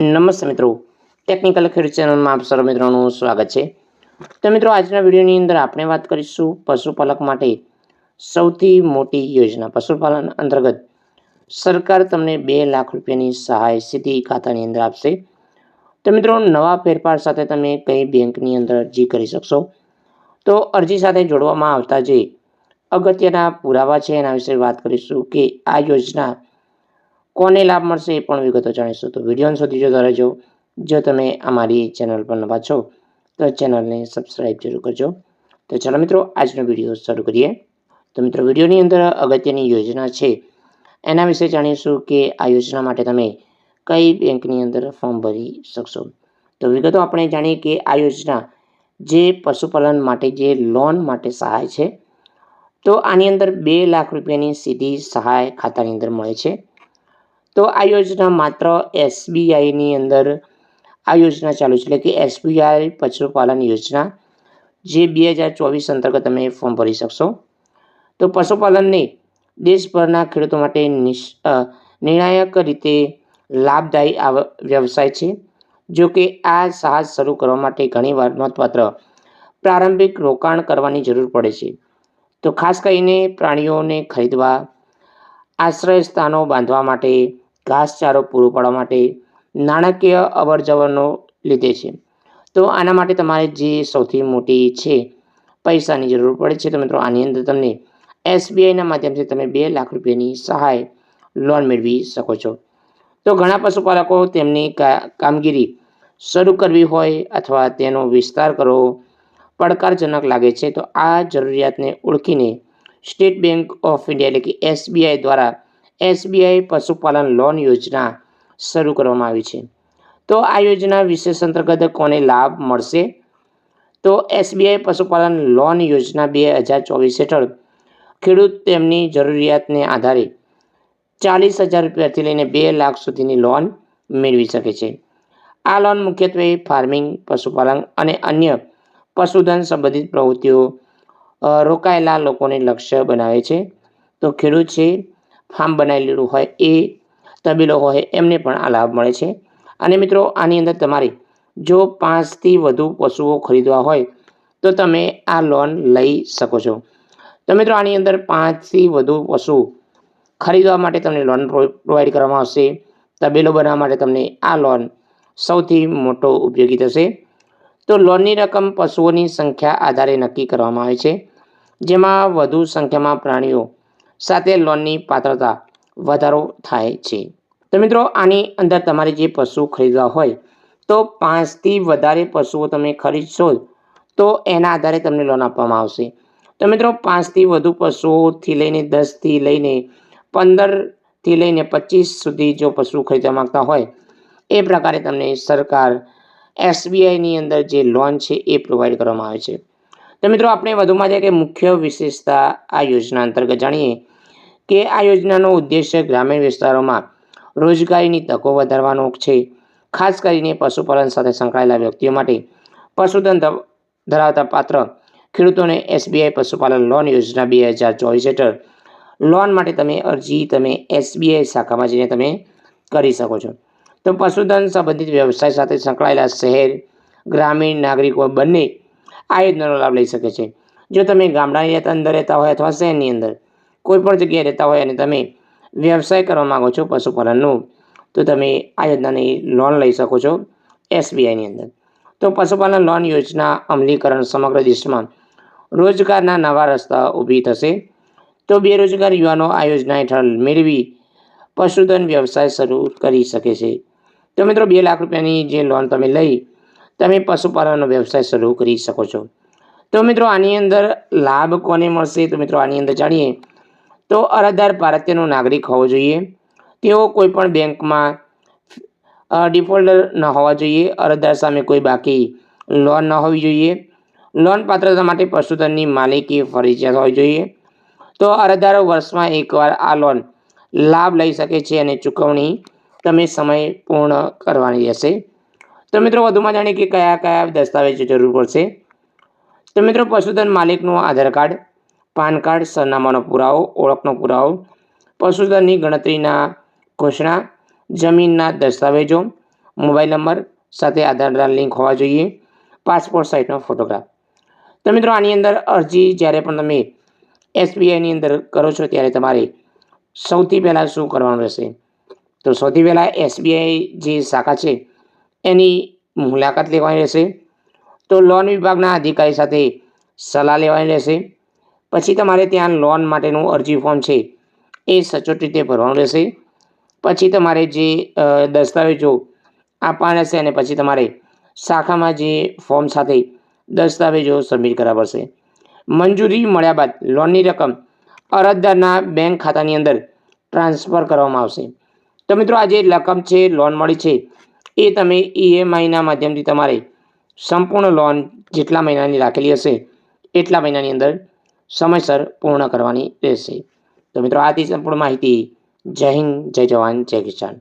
નમસ્તે મિત્રો. ટેકનિકલ ખેડૂત ચેનલમાં આપ સર્વ મિત્રોનું સ્વાગત છે. તો મિત્રો, આજના વિડીયોની અંદર આપણે વાત કરીશું પશુપાલક માટે સૌથી મોટી યોજના. પશુપાલન અંતર્ગત સરકાર તમને બે લાખ રૂપિયાની સહાય સીધી ખાતાની અંદર આપશે. તો મિત્રો, નવા ફેરફાર સાથે તમે કઈ બેંકની અંદર અરજી કરી શકશો? તો અરજી સાથે જોડવામાં આવતા જે અગત્યના પુરાવા છે, એના વિશે વાત કરીશું કે આ યોજના કોને લાભ મળશે એ પણ વિગતો જાણીશું. તો વીડિયો સુધી જોતા રહેજો. જો તમે અમારી ચેનલ પર નવા છો, તો ચેનલને સબસ્ક્રાઈબ જરૂર કરજો. તો ચાલો મિત્રો, આજનો વીડિયો શરૂ કરીએ. તો મિત્રો, વિડીયોની અંદર અગત્યની યોજના છે. એના વિશે જાણીશું કે આ યોજના માટે તમે કઈ બેંકની અંદર ફોર્મ ભરી શકશો. તો વિગતો આપણે જાણીએ કે આ યોજના જે પશુપાલન માટે જે લોન માટે સહાય છે, તો આની અંદર બે લાખ રૂપિયાની સીધી સહાય ખાતાની અંદર મળે છે. તો આ યોજના માત્ર એસબીઆઈની અંદર આ યોજના ચાલુ છે. એટલે કે એસબીઆઈ પશુપાલન યોજના, જે બે હજાર ચોવીસ અંતર્ગત તમે ફોર્મ ભરી શકશો. તો પશુપાલનને દેશભરના ખેડૂતો માટે નિશ નિર્ણાયક રીતે લાભદાયી વ્યવસાય છે. જો કે આ સાહસ શરૂ કરવા માટે ઘણીવાર નોંધપાત્ર પ્રારંભિક રોકાણ કરવાની જરૂર પડે છે. તો ખાસ કરીને પ્રાણીઓને ખરીદવા આશ્રય સ્થાનો બાંધવા માટે, ઘાસચારો પૂરો પાડવા માટે, નાણાકીય અવરજવરનો લીધે છે. તો આના માટે તમારે જે સૌથી મોટી છે, પૈસાની જરૂર પડે છે તો મિત્રો આની અંદર તમને એસબીઆઈના માધ્યમથી તમે બે લાખ રૂપિયાની સહાય લોન મેળવી શકો છો. તો ઘણા પશુપાલકો તેમની કામગીરી શરૂ કરવી હોય અથવા તેનો વિસ્તાર કરવો પડકારજનક લાગે છે તો આ જરૂરિયાતને ઓળખીને સ્ટેટ બેંક ઓફ ઇન્ડિયા એટલે કે એસબીઆઈ દ્વારા એસબીઆઈ પશુપાલન લોન યોજના શરૂ કરવામાં આવી છે. તો આ યોજના વિશેષ અંતર્ગત કોને લાભ મળશે? તો એસબીઆઈ પશુપાલન લોન યોજના બે હજાર ચોવીસ હેઠળ ખેડૂત તેમની જરૂરિયાતને આધારે ચાલીસ હજાર રૂપિયાથી લઈને બે લાખ સુધીની લોન મેળવી શકે છે. આ લોન મુખ્યત્વે ફાર્મિંગ, પશુપાલન અને અન્ય પશુધન સંબંધિત પ્રવૃત્તિઓ રોકાયેલા લોકોને લક્ષ્ય બનાવે છે. તો ખેડૂત છે, ફાર્મ બનાવેલું હોય એ તબેલો હોય એમને પણ આ લાભ મળે છે. અને મિત્રો, આની અંદર તમારે જો પાંચથી વધુ પશુઓ ખરીદવા હોય તો તમે આ લોન લઈ શકો છો. તો મિત્રો, આની અંદર પાંચથી વધુ પશુ ખરીદવા માટે તમને લોન પ્રો- પ્રોવાઈડ કરવામાં આવશે. તબેલો બનાવવા માટે તમને આ લોન સૌથી મોટો ઉપયોગી થશે. તો લોનની રકમ પશુઓની સંખ્યા આધારે નક્કી કરવામાં આવે છે. જેમાં વધુ સંખ્યામાં પ્રાણીઓ સાથે લોનની પાત્રતા વધારો થાય છે. તો મિત્રો, આની અંદર તમારે જે પશુ ખરીદવા હોય, તો પાંચથી વધારે પશુઓ તમે ખરીદશો તો એના આધારે તમને લોન આપવામાં આવશે. તો મિત્રો, પાંચથી વધુ પશુઓથી લઈને દસથી લઈને પંદરથી લઈને પચીસ સુધી જો પશુ ખરીદવા માંગતા હોય, એ પ્રકારે તમને સરકાર એસબીઆઈની અંદર જે લોન છે એ પ્રોવાઈડ કરવામાં આવે છે. તો મિત્રો આપણે વધુમાં જે કે મુખ્ય વિશેષતા આ યોજના અંતર્ગત જાણીએ કે આ યોજનાનો ઉદ્દેશ્ય ગ્રામીણ વિસ્તારોમાં રોજગારીની તકો વધારવાનો છે. ખાસ કરીને પશુપાલન સાથે સંકળાયેલા વ્યક્તિઓ માટે પશુધન ધરાવતા પાત્ર ખેડૂતોને એસબીઆઈ પશુપાલન લોન યોજના બે હજાર ચોવીસ હેઠળ લોન માટે તમે અરજી તમે એસબીઆઈ શાખામાં જઈને તમે કરી શકો છો. તો પશુધન સંબંધિત વ્યવસાય સાથે સંકળાયેલા શહેર, ગ્રામીણ નાગરિકો બંને આ યોજનાનો લાભ લઈ શકે છે. જો તમે ગામડાની અંદર રહેતા હોય અથવા શહેરની અંદર કોઈ પણ જગ્યાએ રહેતા હોય અને તમે વ્યવસાય કરવા માગો છો પશુપાલનનું, તો તમે આ યોજનાની લોન લઈ શકો છો એસબીઆઈની અંદર. તો પશુપાલન લોન યોજના અમલીકરણ સમગ્ર દેશમાં રોજગારના નવા રસ્તા ઊભી થશે. તો બેરોજગાર યુવાનો આ યોજના હેઠળ મેળવી પશુધન વ્યવસાય શરૂ કરી શકે છે. તો મિત્રો, બે લાખ રૂપિયાની જે લોન તમે લઈ તમે પશુપાલનનો વ્યવસાય શરૂ કરી શકો છો. તો મિત્રો આની અંદર લાભ કોને મળશે? તો મિત્રો આની અંદર જાણીએ તો અરજદાર ભારતીયનો નાગરિક હોવો જોઈએ. તેઓ કોઈ પણ બેંકમાં ડિફોલ્ટર ન હોવા જોઈએ. અરજદાર સામે કોઈ બાકી લોન ન હોવી જોઈએ. લોન પાત્રતા માટે પશુધનની માલિકી ફરજિયાત હોવી જોઈએ. તો અરજદારો વર્ષમાં એકવાર આ લોન લાભ લઈ શકે છે અને ચૂકવણી તમે સમય પૂર્ણ કરવાની રહેશે. તો મિત્રો વધુમાં જાણીએ કે કયા કયા દસ્તાવેજો જરૂર પડશે. તો મિત્રો પશુધન માલિકનું આધાર કાર્ડ, પાન કાર્ડ, સરનામાનો પુરાવો, ઓળખનો પુરાવો, પશુધનની ગણતરીના ઘોષણા, જમીનના દસ્તાવેજો, મોબાઈલ નંબર સાથે આધાર લિંક હોવા જોઈએ, પાસપોર્ટ સાઇઝનો ફોટોગ્રાફ. તો મિત્રો આની અંદર અરજી જ્યારે પણ તમે એસબીઆઈની અંદર કરો છો ત્યારે તમારે સૌથી પહેલાં શું કરવાનું રહેશે? તો સૌથી પહેલાં એસબીઆઈ જે શાખા છે એની મુલાકાત લેવાની રહેશે. તો લોન વિભાગના અધિકારી સાથે સલાહ લેવાની રહેશે. પછી તમારે ત્યાં લોન માટેનું અરજી ફોર્મ છે એ સચોટ રીતે ભરવાનું રહેશે. પછી તમારે જે દસ્તાવેજો આપવાના રહેશે અને પછી તમારે શાખામાં જે ફોર્મ સાથે દસ્તાવેજો સબમિટ કરવા પડશે. મંજૂરી મળ્યા બાદ લોનની રકમ અરજદારના બેંક ખાતાની અંદર ટ્રાન્સફર કરવામાં આવશે. તો મિત્રો આ જે રકમ છે લોન મળી છે. એ તમે ઈએમઆઈના માધ્યમથી તમારે સંપૂર્ણ લોન જેટલા મહિનાની રાખેલી હશે, એટલા મહિનાની અંદર સમયસર પૂર્ણ કરવાની રહેશે. તો મિત્રો, આથી સંપૂર્ણ માહિતી. જય હિન્દ, જય જવાન, જય કિસાન.